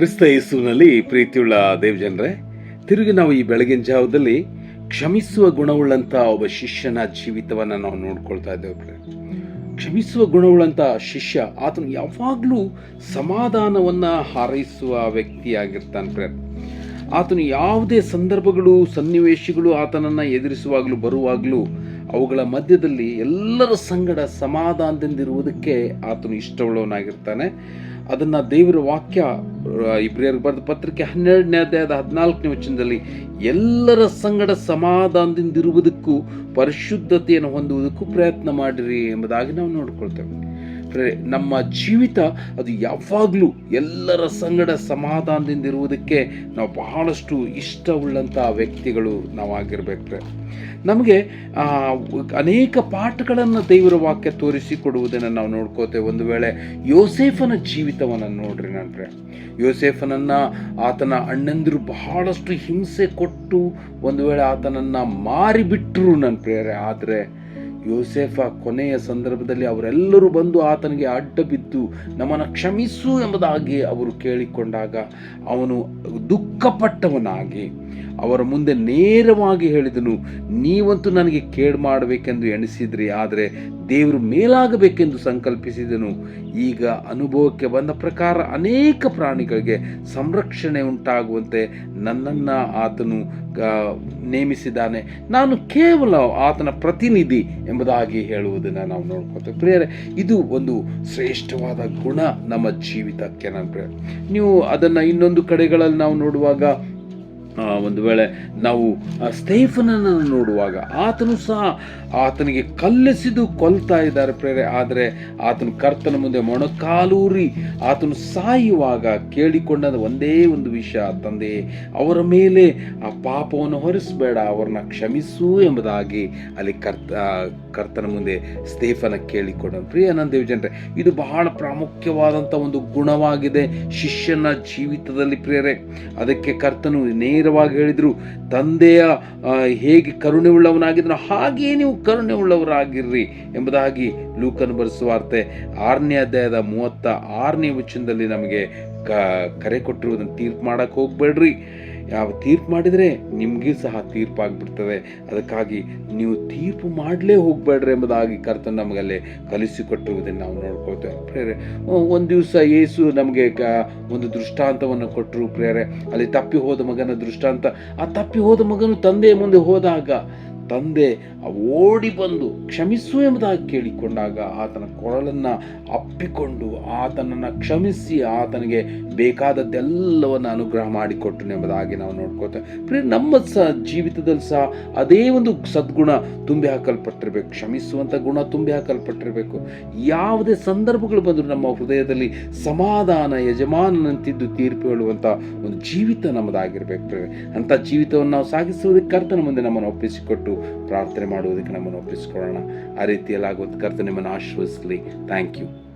ಕ್ರಿಸ್ತ ಯೇಸುವಿನಲ್ಲಿ ಪ್ರೀತಿಯುಳ್ಳ ದೇವಜನರೇ, ತಿರುಗಿ ನಾವು ಈ ಬೆಳಗಿನ ಜಾವದಲ್ಲಿ ಕ್ಷಮಿಸುವ ಗುಣವುಳ್ಳಂತ ಒಬ್ಬ ಶಿಷ್ಯನ ಜೀವಿತವನ್ನು ನಾವು ನೋಡ್ಕೊಳ್ತಾ ಇದ್ದೇವೆ. ಕ್ಷಮಿಸುವ ಗುಣವುಳ್ಳಂತ ಶಿಷ್ಯ ಆತನು ಯಾವಾಗಲೂ ಸಮಾಧಾನವನ್ನ ಹಾರೈಸುವ ವ್ಯಕ್ತಿಯಾಗಿರ್ತಾನೆ ಪ್ರೇರ್ ಆತನು ಯಾವುದೇ ಸಂದರ್ಭಗಳು, ಸನ್ನಿವೇಶಗಳು ಆತನನ್ನ ಎದುರಿಸುವಾಗಲೂ, ಬರುವಾಗಲೂ ಅವುಗಳ ಮಧ್ಯದಲ್ಲಿ ಎಲ್ಲರ ಸಂಗಡ ಸಮಾಧಾನದಿಂದಿರುವುದಕ್ಕೆ ಆತನು ಇಷ್ಟವುಳ್ಳವನಾಗಿರ್ತಾನೆ. ಅದನ್ನ ದೇವರ ವಾಕ್ಯ ಇಬ್ರಿಯರ್ ಬರೆದ ಪತ್ರಿಕೆ ಹನ್ನೆರಡನೇ ಅಧ್ಯಾಯದ ಹದಿನಾಲ್ಕನೇ ವಚನದಲ್ಲಿ, ಎಲ್ಲರ ಸಂಗಡ ಸಮಾಧಾನದಿಂದಿರುವುದಕ್ಕೂ ಪರಿಶುದ್ಧತೆಯನ್ನು ಹೊಂದುವುದಕ್ಕೂ ಪ್ರಯತ್ನ ಮಾಡಿರಿ ಎಂಬುದಾಗಿ ನಾವು ನೋಡ್ಕೊಳ್ತೇವೆ. ನಮ್ಮ ಜೀವಿತ ಅದು ಯಾವಾಗಲೂ ಎಲ್ಲರ ಸಂಗಡ ಸಮಾಧಾನದಿಂದ ಇರುವುದಕ್ಕೆ ನಾವು ಬಹಳಷ್ಟು ಇಷ್ಟವುಳ್ಳಂಥ ವ್ಯಕ್ತಿಗಳು ನಾವು ಆಗಿರ್ಬೇಕು ನಮಗೆ ಅನೇಕ ಪಾಠಗಳನ್ನು ದೇವರ ವಾಕ್ಯ ತೋರಿಸಿಕೊಡುವುದನ್ನು ನಾವು ನೋಡ್ಕೋತೇವೆ. ಒಂದು ವೇಳೆ ಯೋಸೇಫನ ಜೀವಿತವನ್ನು ನೋಡ್ರಿ ನನ್ರೆ ಯೋಸೇಫನನ್ನು ಆತನ ಅಣ್ಣಂದಿರು ಬಹಳಷ್ಟು ಹಿಂಸೆ ಕೊಟ್ಟು ಒಂದು ವೇಳೆ ಆತನನ್ನು ಮಾರಿಬಿಟ್ರು ನನ್ನ ಪ್ರೇರೆ ಆದರೆ ಯೋಸೇಫ ಕೊನೆಯ ಸಂದರ್ಭದಲ್ಲಿ ಅವರೆಲ್ಲರೂ ಬಂದು ಆತನಿಗೆ ಅಡ್ಡ ಬಿದ್ದು ನಮ್ಮನ್ನು ಕ್ಷಮಿಸು ಎಂಬುದಾಗಿ ಅವರು ಕೇಳಿಕೊಂಡಾಗ ಅವನು ದುಃಖಪಟ್ಟವನಾಗಿ ಅವರ ಮುಂದೆ ನೇರವಾಗಿ ಹೇಳಿದನು, ನೀವಂತೂ ನನಗೆ ಕೇಡು ಮಾಡಬೇಕೆಂದು ಎಣಿಸಿದ್ರಿ, ಆದರೆ ದೇವರು ಮೇಲಾಗಬೇಕೆಂದು ಸಂಕಲ್ಪಿಸಿದನು. ಈಗ ಅನುಭವಕ್ಕೆ ಬಂದ ಪ್ರಕಾರ ಅನೇಕ ಪ್ರಾಣಿಗಳಿಗೆ ಸಂರಕ್ಷಣೆ ಉಂಟಾಗುವಂತೆ ನನ್ನನ್ನು ಆತನು ನೇಮಿಸಿದ್ದಾನೆ. ನಾನು ಕೇವಲ ಆತನ ಪ್ರತಿನಿಧಿ ಎಂಬುದಾಗಿ ಹೇಳುವುದನ್ನು ನಾವು ನೋಡ್ಕೋತೇವೆ ಪ್ರಿಯರೇ, ಇದು ಒಂದು ಶ್ರೇಷ್ಠವಾದ ಗುಣ ನಮ್ಮ ಜೀವಿತಕ್ಕೆ. ನಾನು ಪ್ರಿಯ ನೀವು ಅದನ್ನು ಇನ್ನೊಂದು ಕಡೆಗಳಲ್ಲಿ ನಾವು ನೋಡುವಾಗ ಒಂದು ವೇಳೆ ನಾವು ಸ್ಟೇಫನನ್ನು ನೋಡುವಾಗ ಆತನು ಸಹ ಆತನಿಗೆ ಕಲ್ಲೆಸೆದು ಕೊಲ್ತಾ ಇದ್ದಾರೆ ಪ್ರೇರೆ. ಆದರೆ ಆತನ ಕರ್ತನ ಮುಂದೆ ಮೊಣಕಾಲೂರಿ ಆತನು ಸಾಯುವಾಗ ಕೇಳಿಕೊಂಡ ಒಂದೇ ಒಂದು ವಿಷಯ, ತಂದೆ, ಅವರ ಮೇಲೆ ಆ ಪಾಪವನ್ನು ಹೊರಿಸಬೇಡ, ಅವರನ್ನ ಕ್ಷಮಿಸು ಎಂಬುದಾಗಿ ಅಲ್ಲಿ ಕರ್ತ ಕರ್ತನ ಮುಂದೆ ಸ್ಟೇಫನ ಕೇಳಿಕೊಂಡ ಪ್ರಿಯ ನನ್ನ ದೇವಜನರೇ ಇದು ಬಹಳ ಪ್ರಾಮುಖ್ಯವಾದಂಥ ಒಂದು ಗುಣವಾಗಿದೆ ಶಿಷ್ಯನ ಜೀವಿತದಲ್ಲಿ ಪ್ರಿಯರೇ ಅದಕ್ಕೆ ಕರ್ತನು ನೇರವಾಗಿ ಹೇಳಿದರು, ತಂದೆಯ ಹೇಗೆ ಕರುಣೆ ಉಳ್ಳವನಾಗಿದ್ದನೋ ಹಾಗೆಯೇ ನೀವು ಕರುಣೆ ಉಳ್ಳವರಾಗಿರ್ರಿ ಎಂಬುದಾಗಿ ಲೂಕನ್ ಬರೆಸುವಾರ್ತೆ ಆರನೇ ಅಧ್ಯಾಯದ ಮೂವತ್ತ ಆರನೇ ವಚನದಲ್ಲಿ ನಮಗೆ ಕ, ಕರೆ ಕೊಟ್ಟಿರುವುದನ್ನು ತೀರ್ಪು ಮಾಡೋಕ್ಕೆ ಹೋಗ್ಬೇಡ್ರಿ. ಯಾವ ತೀರ್ಪು ಮಾಡಿದರೆ ನಿಮಗೂ ಸಹ ತೀರ್ಪಾಗ್ಬಿಡ್ತದೆ. ಅದಕ್ಕಾಗಿ ನೀವು ತೀರ್ಪು ಮಾಡಲೇ ಹೋಗಬೇಡ್ರಿ ಎಂಬುದಾಗಿ ಕರ್ತನ ನಮಗಲ್ಲೇ ಕಲಿಸಿಕೊಟ್ಟಿರುವುದನ್ನು ನಾವು ನೋಡ್ಕೊಳ್ತೇವೆ. ಪ್ರೇರೆ ಒಂದು ದಿವಸ ಯೇಸು ನಮಗೆ ಒಂದು ದೃಷ್ಟಾಂತವನ್ನು ಕೊಟ್ಟರು ಪ್ರೇರೆ ಅಲ್ಲಿ ತಪ್ಪಿ ಹೋದ ಮಗನ ದೃಷ್ಟಾಂತ. ಆ ತಪ್ಪಿ ಹೋದ ಮಗನು ತಂದೆಯ ಮುಂದೆ ಹೋದಾಗ, ತಂದೆ ಓಡಿ ಬಂದು ಕ್ಷಮಿಸು ಎಂಬುದಾಗಿ ಕೇಳಿಕೊಂಡಾಗ ಆತನ ಕೊರಳನ್ನು ಅಪ್ಪಿಕೊಂಡು ಆತನನ್ನು ಕ್ಷಮಿಸಿ ಆತನಿಗೆ ಬೇಕಾದದ್ದೆಲ್ಲವನ್ನು ಅನುಗ್ರಹ ಮಾಡಿಕೊಟ್ಟು ಎಂಬುದಾಗಿ ನಾವು ನೋಡ್ಕೋತೇವೆ ಪ್ರಿಯ ನಮ್ಮ ಸಹ ಜೀವಿತದಲ್ಲಿ ಸಹ ಅದೇ ಒಂದು ಸದ್ಗುಣ ತುಂಬಿ ಹಾಕಲ್ಪಟ್ಟಿರಬೇಕು. ಕ್ಷಮಿಸುವಂಥ ಗುಣ ತುಂಬಿ ಹಾಕಲ್ಪಟ್ಟಿರಬೇಕು. ಯಾವುದೇ ಸಂದರ್ಭಗಳು ಬಂದರೂ ನಮ್ಮ ಹೃದಯದಲ್ಲಿ ಸಮಾಧಾನ, ಯಜಮಾನನಂತಿದ್ದು ತೀರ್ಪು ಹೇಳುವಂಥ ಒಂದು ಜೀವಿತ ನಮ್ಮದಾಗಿರ್ಬೇಕು ಅಂಥ ಜೀವಿತವನ್ನು ನಾವು ಸಾಗಿಸುವುದಕ್ಕೆ ಕರ್ತನ ಮುಂದೆ ನಮ್ಮನ್ನು ಒಪ್ಪಿಸಿಕೊಟ್ಟು ಪ್ರಾರ್ಥನೆ ಮಾಡುವುದಕ್ಕೆ ನಮ್ಮನ್ನು ಒಪ್ಪಿಸಿಕೊಳ್ಳೋಣ. ಆ ರೀತಿಯಲ್ಲಾಗುವಂಥ ಕರ್ತನ ನಿಮ್ಮನ್ನು ಆಶ್ರಯಿಸಲಿ ಥ್ಯಾಂಕ್ ಯು.